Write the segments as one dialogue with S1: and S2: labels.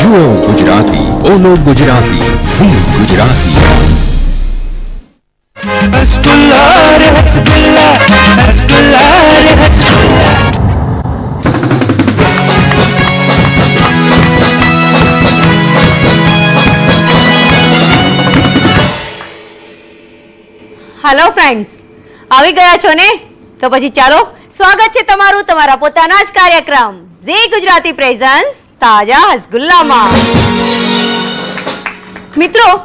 S1: જુઓ ગુજરાતી બોલો ગુજરાતી સી ગુજરાતી
S2: હેલો ફ્રેન્ડ્સ આવી ગયા છો ને? તો પછી ચાલો સ્વાગત છે તમારું તમારા પોતાના જ કાર્યક્રમ ઝી ગુજરાતી પ્રેઝન્સ તાજા હસગુલ્લામાં. મિત્રો,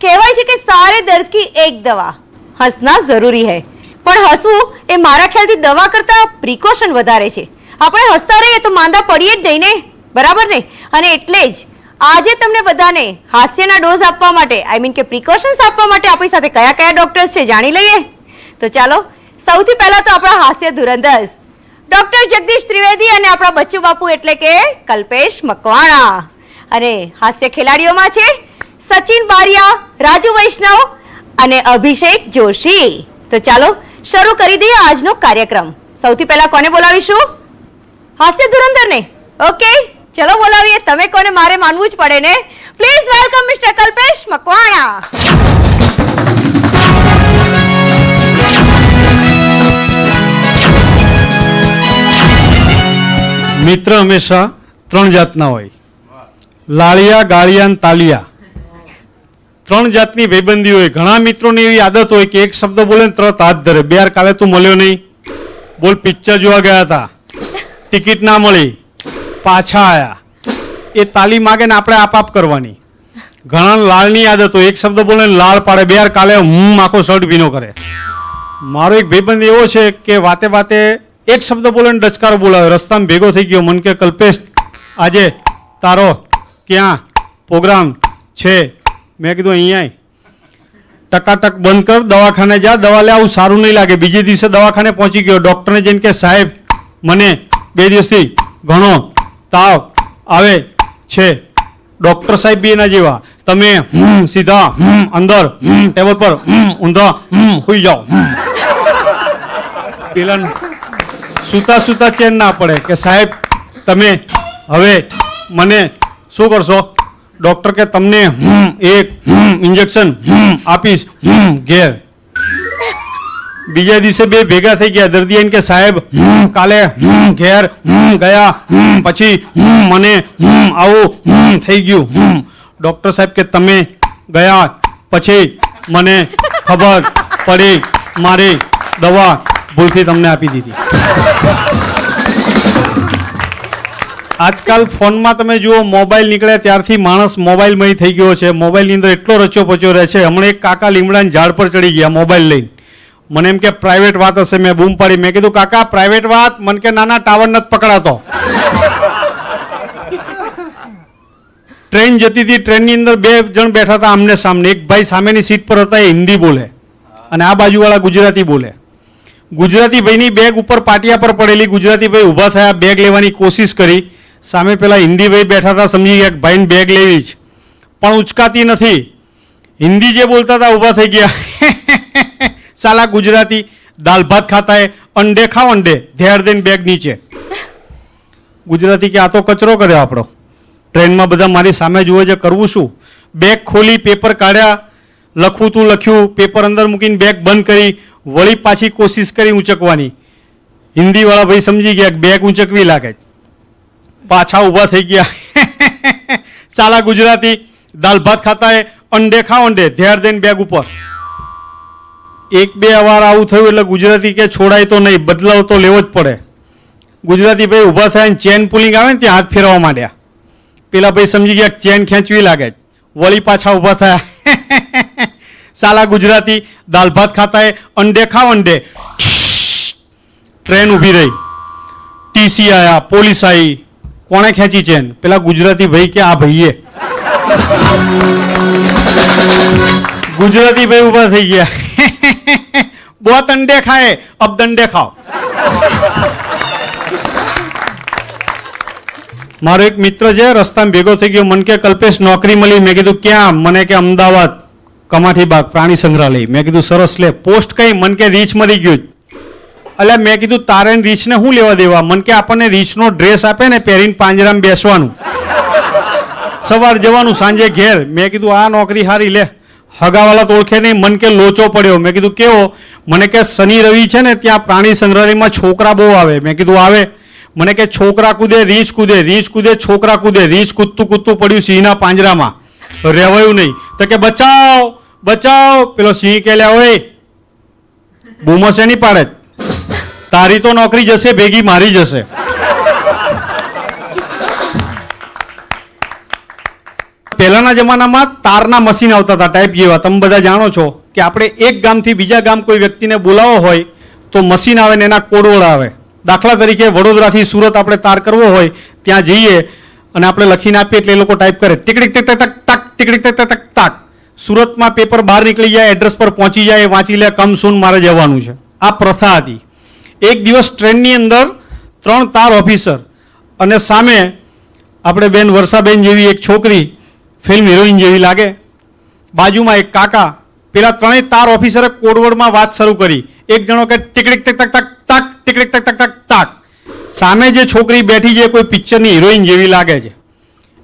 S2: કહેવાય છે કે સારે દર્દ કી એક દવા. હસના જરૂરી હૈ. પણ હસવું એ મારા ખ્યાલથી દવા કરતા પ્રિકોશન વધારે છે. આપણે હસતા રહીએ તો માંદા પડીએ જ નહીં ને? બરાબર ને? અને એટલે જ આજે તમને બધાને હાસ્યના ડોઝ આપવા માટે આઈ મીન કે પ્રિકોશન્સ આપવા માટે આપણી સાથે કયા કયા ડોક્ટર્સ છે જાણી લઈએ? તો ચાલો, સૌથી પહેલા તો આપણા હાસ્ય ધુરંધર ડોક્ટર જગદીશ ત્રિવેદી અને આપણા બચ્ચુ બાપુ એટલે કે કલ્પેશ મકવાણા. અને હાસ્ય ખેલાડીઓમાં છે સચિન બારિયા, રાજુ વૈષ્ણવ અને અભિષેક જોશી. તો ચાલો, શરૂ કરી દઈએ આજનો કાર્યક્રમ. સૌથી પહેલા કોને બોલાવીશું? હાસ્ય ધુરંધર ને ઓકે, ચલો બોલાવીએ. તમે કોને, મારે માનવું જ પડે ને? Please welcome mister Kalpesh Makwana.
S3: મિત્ર હંમેશા ત્રણ જાતના હોય. લાળિયા, ગાળિયા અને તાલિયા. ત્રણ જાતની ભેબંદી હોય. ઘણા મિત્રોની એવી આદત હોય કે એક શબ્દ બોલે ને તરત હાથ ધરે. બે કાલે તું મળ્યો નહીં. બોલ, પિક્ચર જોવા ગયા હતા. ટિકિટ ના મળી. પાછા આયા. એ તાલી માગે ને આપણે આપ આપ કરવાની. ઘણા લાળની આદત હોય. એક શબ્દ બોલે ને લાળ પાડે. બે કાલે હું આખો શર્ટ ભીનો કરે. મારો એક ભાઈબંધ એવો છે કે વાતે વાતે એક શબ્દ બોલે ને ડચકારો બોલાવે. રસ્તામાં ભેગો થઈ ગયો. મન કે કલ્પેશ આજે તારો ક્યાં પ્રોગ્રામ છે? મેં કીધું અહીંયા ટકાટક બંધ કર દવાખાને જા. દવા લે આવું સારું નહીં લાગે. બીજે દિવસે દવાખાને પહોંચી ગયો. ડૉક્ટરને જઈને કે સાહેબ મને બે દિવસથી ઘણો તાવ આવે છે. ડૉક્ટર સાહેબ બી એના જેવા. તમે હમ, સીધા અંદર ટેબલ પર ઊંધા હુઈ જાઓ. પેલા સૂતા સૂતા ચેન ના પડે કે સાહેબ તમે હવે મને શું કરશો ડોક્ટર કે તમને હમ, એક ઇન્જેક્શન આપીશ હમ, ઘેર બીજા દિવસે બે ભેગા થઈ ગયા દર્દી આવીને કે સાહેબ હમ, કાલે હમ, ઘેર હમ, ગયા હમ, પછી હમ, મને હમ, આવું હમ, થઈ ગયું હમ. ડોક્ટર સાહેબ કે તમે ગયા પછી મને ખબર પડી મારી દવા ભૂલથી તમને આપી દીધી. આજકાલ ફોનમાં તમે જુઓ, મોબાઈલ નીકળ્યા ત્યારથી માણસ મોબાઈલમય થઈ ગયો છે. મોબાઈલની અંદર એટલો રચ્યો પચ્યો રહે છે. હમણાં એક કાકા લીમડાને ઝાડ પર ચડી ગયા મોબાઈલ લઈને. મને એમ કે પ્રાઇવેટ વાત હશે. મેં બૂમ પાડી. મેં કીધું, કાકા પ્રાઇવેટ વાત? મને કે નાના ટાવર નથી પકડાતો. ટ્રેન જતી હતી. ટ્રેનની અંદર બે જણ બેઠા હતા આમને સામને. એક ભાઈ સામેની સીટ પર હતા, એ હિન્દી બોલે. અને આ બાજુવાળા ગુજરાતી બોલે. ગુજરાતી ભાઈની બેગ ઉપર પાટિયા પર પડેલી ગુજરાતી ભાઈ ઊભા થયા બેગ લેવાની કોશિશ કરી. સામે પેલા હિન્દી ભાઈ બેઠા હતા, સમજી ગયા ભાઈને બેગ લેવી જ પણ ઉચકાતી નથી. હિન્દી જે બોલતા હતા ઊભા થઈ ગયા. સાલા ગુજરાતી, દાલ ભાત ખાતા એ અંડે ખાઓ અંડે, ધેર દેન બેગ નીચે. ગુજરાતી કે આ તો કચરો કર્યો આપણો. ટ્રેનમાં બધા મારી સામે જુએ છે, કરવું શું? બેગ ખોલી પેપર કાઢ્યા લખવું તું લખ્યું પેપર અંદર મૂકીને બેગ બંધ કરી વળી પાછી કોશિશ કરી ઊંચકવાની. હિન્દીવાળા ભાઈ સમજી ગયા બેગ ઊંચકવી લાગે પાછા ઊભા થઈ ગયા. ચાલા ગુજરાતી, દાલ ભાત ખાતા એ અંડે ખાઓ અંડે ધ્યાર દઈને બેગ ઉપર. એક બે વાર આવું થયું એટલે ગુજરાતી કે છોડાય તો નહીં, બદલાવ તો લેવો જ પડે. ગુજરાતી ભાઈ ઊભા થયા ચેન પુલિંગ આવે ને ત્યાં હાથ ફેરવા માંડ્યા. પેલા ભાઈ સમજી ગયા ચેન ખેંચવી લાગે વળી પાછા ઊભા થયા. સાલા ગુજરાતી દાલ ભાત ખાતા હે અંડે ખાઓ અંડે. ટ્રેન ઊભી રહી. ટીસી આયા, પોલીસ આવી કોણે ખેંચી ચેન? પેલા ગુજરાતી ભાઈ કે આ ભાઈએ. ગુજરાતી ભાઈ ઊભા થઈ ગયા. બહોત અંડે ખાએ અબ દંડે ખાઓ મારો એક મિત્ર છે, રસ્તામાં ભેગો થઈ ગયો. મન કે, કલ્પેશ, નોકરી મળી. મેં કીધું, ક્યાં? મને કે, અમદાવાદ. કમાઠી બાગ પ્રાણી સંગ્રહાલય. મેં કીધું, સરસ લે, પોસ્ટ કઈ? મન કે રીચ મરી ગયું. એટલે મેં કીધું, તારે રીચને શું લેવા દેવા? મન કે આપણને રીછનો ડ્રેસ આપે ને પહેરીને પાંજરામાં બેસવાનું. સવાર જવાનું, સાંજે ઘેર. મેં કીધું, આ નોકરી હારી, લે. હગાવાલા તો ઓળખે નહીં, મન કે લોચો પડ્યો. મેં કીધું, કેવો? મને કે શનિ રવિ છે ને, ત્યાં પ્રાણી સંગ્રહાલયમાં છોકરા બહુ આવે. મેં કીધું, આવે. મને કે, છોકરા કૂદે રીંછ કૂદે રીંછ કૂદે, છોકરા કૂદે. રીંછ કૂદતું કૂદતું પડ્યું સિંહના પાંજરામાં. રહેવાયું નહીં. તો કે બચાવ બચાવ. પેલો સિંહ કે લ્યા, ઓય, બૂમો શેની પાડે. તારી તો નોકરી જશે, ભેગી મારી જશે. પહેલાના જમાનામાં તારના મશીન આવતા હતા ટાઈપ જેવા. તમે બધા જાણો છો કે આપણે એક ગામથી બીજા ગામ કોઈ વ્યક્તિને બોલાવો હોય, તો મશીન આવે ને એના કોડવડ આવે. દાખલા તરીકે વડોદરાથી સુરત આપણે તાર કરવો હોય, ત્યાં જઈએ અને આપણે લખીને આપીએ એટલે એ લોકો ટાઈપ કરે ટીકડીક તે તક તાક ટીકડીક તક તક સુરતમાં પેપર બહાર નીકળી જાય એડ્રેસ પર પહોંચી જાય વાંચી લે કમ સૂન મારે જવાનું છે આ પ્રથા હતી એક દિવસ ટ્રેનની અંદર ત્રણ તાર ઓફિસર અને સામે આપણે બેન વર્ષાબેન જેવી એક છોકરી ફિલ્મ હિરોઈન જેવી લાગે બાજુમાં એક કાકા પેલા ત્રણેય તાર ઓફિસરે કોડવર્ડમાં વાત શરૂ કરી એક જણો કે ટીકડીક તક તક તક તાક ટીકડીક તક તક તક તાક સામે જે છોકરી બેઠી છે કોઈ પિક્ચરની હિરોઈન જેવી લાગે છે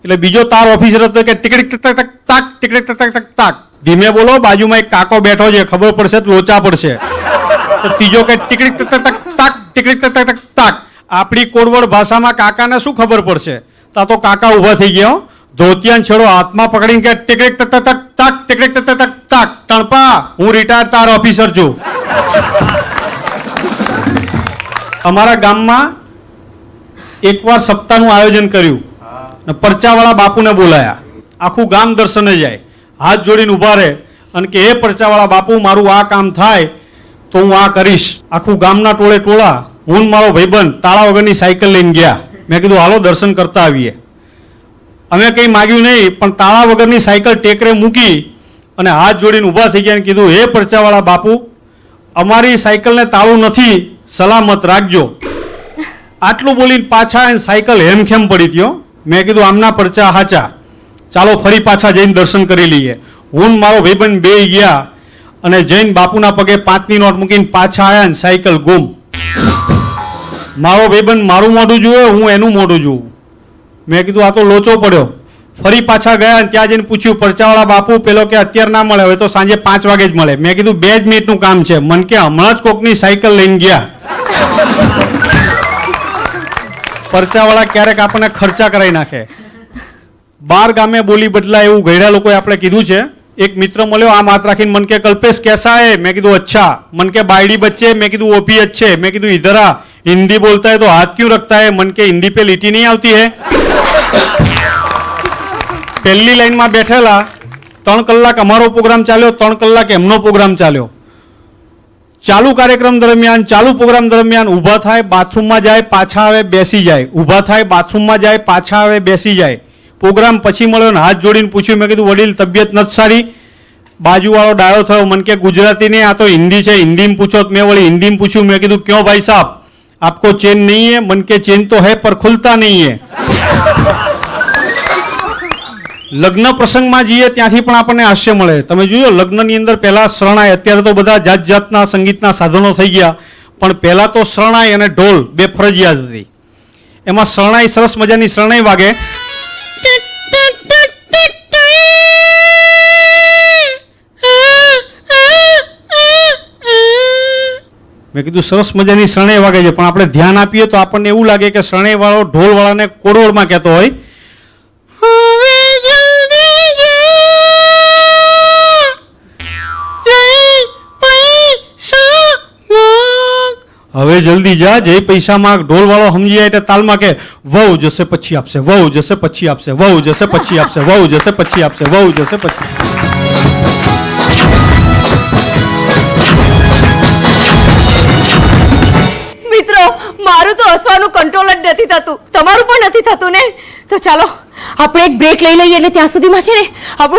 S3: એટલે બીજો તાર ઓફિસર હતો કે ટીકડીક તક તક તક ટીકડીક તક તક તક ધીમે બોલો બાજુમાં એક કાકો બેઠો છે ખબર પડશે તો લોચા પડશે તો ત્રીજો કે ટીકડીક તક તક તક તાક ટીકડીક તક તક આપણી કોડવડ ભાષામાં કાકાને શું ખબર પડશે તા તો કાકા ઊભા થઈ ગયા. ધોતિયાન છેડો હાથમાં પકડીને કે ટીકડીક તક તક તક ટીકડીક તક તક તક તણપા હું રિટાયર્ડ તાર ઓફિસર છું અમારા ગામમાં એકવાર સપ્તાહનું આયોજન કર્યું અને પરચાવાળા બાપુને બોલાયા. આખું ગામ દર્શને જાય. હાથ જોડીને ઊભા રહે અને કે એ પરચાવાળા બાપુ મારું આ કામ થાય તો હું આ કરીશ. આખું ગામના ટોળે ટોળા હું મારો ભાઈબંધ તાળા વગરની સાયકલ લઈને ગયા. મેં કીધું હાલો દર્શન કરતા આવીએ. અમે કંઈ માગ્યું નહીં પણ તાળા વગરની સાયકલ ટેકરે મૂકી અને હાથ જોડીને ઊભા થઈ ગયા અને કીધું હે પરચાવાળા બાપુ અમારી સાયકલને તાળું નથી સલામત રાખજો. આટલું બોલીને પાછા એને સાયકલ હેમખેમ પડી ત્યો મેં કીધું, આમના પરચા હાચા. ચાલો ફરી પાછા જઈને દર્શન કરી લઈએ. હું મારો ભાઈબંધ બે ગયા અને જૈન બાપુના પગે પાંચની નોટ મૂકીને પાછા આવ્યા ને સાયકલ ગુમ. મારો ભાઈબંધ મારું મોઢું જુએ, હું એનું મોઢું જોઉં. મેં કીધું, આ તો લોચો પડ્યો. ફરી પાછા ગયા ત્યાં જઈને પૂછ્યું, પરચાવાળા બાપુ, પેલો કે અત્યારે ના મળે, હવે તો સાંજે પાંચ વાગે જ મળે. મેં કીધું, બે જ મિનિટનું કામ છે. મન કે હમણાં જ કોકની સાયકલ લઈને ગયા. પરચાવાળા ક્યારેક આપણને ખર્ચા કરાવી નાખે બાર ગામે બોલી બદલાય એવું ગયડા લોકોએ આપણે કીધું છે એક મિત્ર મળ્યો આમ હાથ રાખીને મન કે કલ્પેશ कैसा है મેં કીધું અચ્છા મન કે બાયડી બચ્ચે મેં કીધું ઓપી अच्छे મેં કીધું इधर आ हिंदी बोलता है तो हाथ क्यों रखता है मन के हिंदी पे લીટી નહીં આવતી है પહેલી લાઈનમાં બેઠેલા ત્રણ કલાક અમારો પ્રોગ્રામ ચાલ્યો ત્રણ કલાક એમનો પ્રોગ્રામ ચાલ્યો ચાલુ કાર્યક્રમ દરમિયાન, ચાલુ પ્રોગ્રામ દરમિયાન ઊભા થાય, બાથરૂમમાં જાય, પાછા આવે, બેસી જાય. ઊભા થાય, બાથરૂમમાં જાય, પાછા આવે, બેસી જાય. પ્રોગ્રામ પછી મળ્યો ને હાથ જોડીને પૂછ્યું. મેં કીધું, વડીલ, તબિયત નથી સારી. બાજુવાળો ડાયો થયો. મને કે ગુજરાતી નહીં આ તો હિન્દી છે, હિન્દીમાં પૂછો. મેં વળી હિન્દીમાં પૂછ્યું. મેં કીધું, ક્યો ભાઈ સાહેબ આપકો ચેન નહીં હે? મન કે, ચેન તો હે, પર ખુલતા નહીં હે. લગ્ન પ્રસંગમાં જઈએ ત્યાંથી પણ આપણને હાસ્ય મળે. તમે જોયો, લગ્નની અંદર પહેલા શરણાઈ, અત્યારે તો બધા જાત જાતના સંગીતના સાધનો થઈ ગયા, પણ પહેલા તો શરણાઈ અને ઢોલ બે ફરજિયાત હતી. એમાં શરણાઈ સરસ મજાની શરણાઈ વાગે. મેં કીધું, સરસ મજાની શરણાઈ વાગે છે, પણ આપણે ધ્યાન આપીએ તો આપણને એવું લાગે કે શરણાઈવાળો વાળો ઢોલ વાળાને કોડવડમાં કહેતો હોય.
S4: હવે જલ્દી જા,
S3: જે પૈસામાં ઢોલ વાળો સમજી જાય એટલે તાલમાં કે, વહુ જશે પછી આપશે, વહુ જશે પછી આપશે, વહુ જશે પછી આપશે, વહુ જશે પછી આપશે, વહુ જશે પછી
S2: મિત્રો, મારું તો હસવાનું કંટ્રોલ જ નથી થતું. તમારું પણ નથી થતું ને? તો ચાલો, આપણે એક બ્રેક લઈ લઈએ અને ત્યાં સુધીમાં છે ને? આપણું